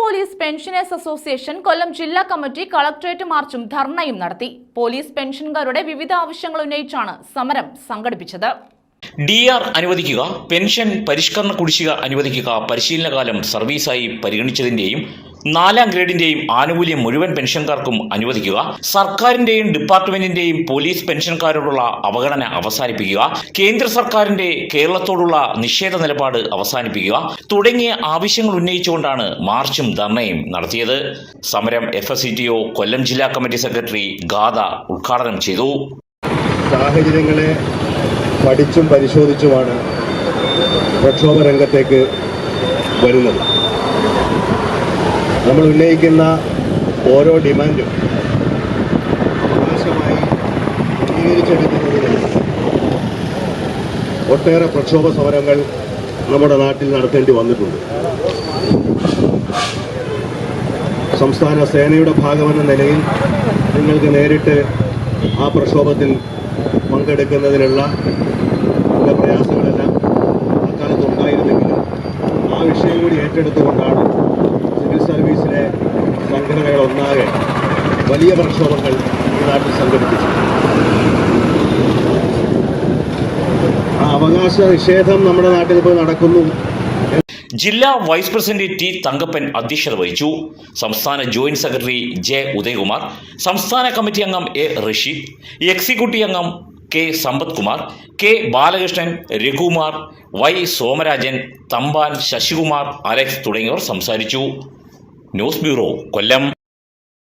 Police pensioners association കൊല്ലം ജില്ലാ committee collectorate മാർച്ചും ധർണയും നടത്തി. പോലീസ് പെൻഷൻകാരുടെ വിവിധ ആവശ്യങ്ങൾ ഉന്നയിച്ചാണ് സമരം സംഘടിപ്പിച്ചത്. ഡി ആർ അനുവദിക്കുക പെൻഷൻ പരിഷ്കരണ കുടിശ്ശിക അനുവദിക്കുക പരിശീലനകാലം സർവീസായി പരിഗണിച്ചതിന്റെയും നാലാം ഗ്രേഡിന്റെയും ആനുകൂല്യം മുഴുവൻ പെൻഷൻകാർക്കും അനുവദിക്കുക. സർക്കാരിന്റെയും ഡിപ്പാർട്ട്മെന്റിന്റെയും പോലീസ് പെൻഷൻകാരോടുള്ള അവഗണന അവസാനിപ്പിക്കുക. കേന്ദ്ര സർക്കാരിന്റെ കേരളത്തോടുള്ള നിഷേധ നിലപാട് അവസാനിപ്പിക്കുക. തുടങ്ങിയ ആവശ്യങ്ങൾ ഉന്നയിച്ചുകൊണ്ടാണ് മാർച്ചും ധർണയും നടത്തിയത്. സമരം എഫ് എസ് കൊല്ലം ജില്ലാ കമ്മിറ്റി സെക്രട്ടറി ഗാഥ ഉദ്ഘാടനം ചെയ്തു. സാഹചര്യങ്ങളെ പഠിച്ചും പരിശോധിച്ചുമാണ് പ്രക്ഷോഭ രംഗത്തേക്ക് വരുന്നത്. നമ്മൾ ഉന്നയിക്കുന്ന ഓരോ ഡിമാൻഡും ആവശ്യമായി അംഗീകരിച്ചെടുക്കുന്നതിന് ഒട്ടേറെ പ്രക്ഷോഭ സമരങ്ങൾ നമ്മുടെ നാട്ടിൽ നടത്തേണ്ടി വന്നിട്ടുണ്ട്. സംസ്ഥാന സേനയുടെ ഭാഗമെന്ന നിലയിൽ നിങ്ങൾക്ക് നേരിട്ട് ആ പ്രക്ഷോഭത്തിൽ പങ്കെടുക്കുന്നതിനുള്ള പ്രയാസങ്ങളെല്ലാം അക്കാലത്ത് ഉണ്ടായിരുന്നെങ്കിലും ആ വിഷയം കൂടി ഏറ്റെടുത്തുകൊണ്ടാണ് ഒന്നാകെ വലിയ പ്രക്ഷോഭങ്ങൾ ഈ നാട്ടിൽ സംഘടിപ്പിച്ചു. ആ അവകാശ നിഷേധം നമ്മുടെ നാട്ടിൽ ഇപ്പോൾ നടക്കുന്നു. ജില്ലാ വൈസ് പ്രസിഡന്റ് ടി തങ്കപ്പൻ അധ്യക്ഷത വഹിച്ചു. സംസ്ഥാന ജോയിന്റ് സെക്രട്ടറി ജെ ഉദയകുമാർ സംസ്ഥാന കമ്മിറ്റി അംഗം എ റഷീദ് എക്സിക്യൂട്ടീവ് അംഗം K Sampath Kumar K Balakrishnan Raghukumar Y Somarajan Thampan Sasikumar Alex തുടങ്ങിയവർ സംസാരിച്ചു. News bureau Kollam.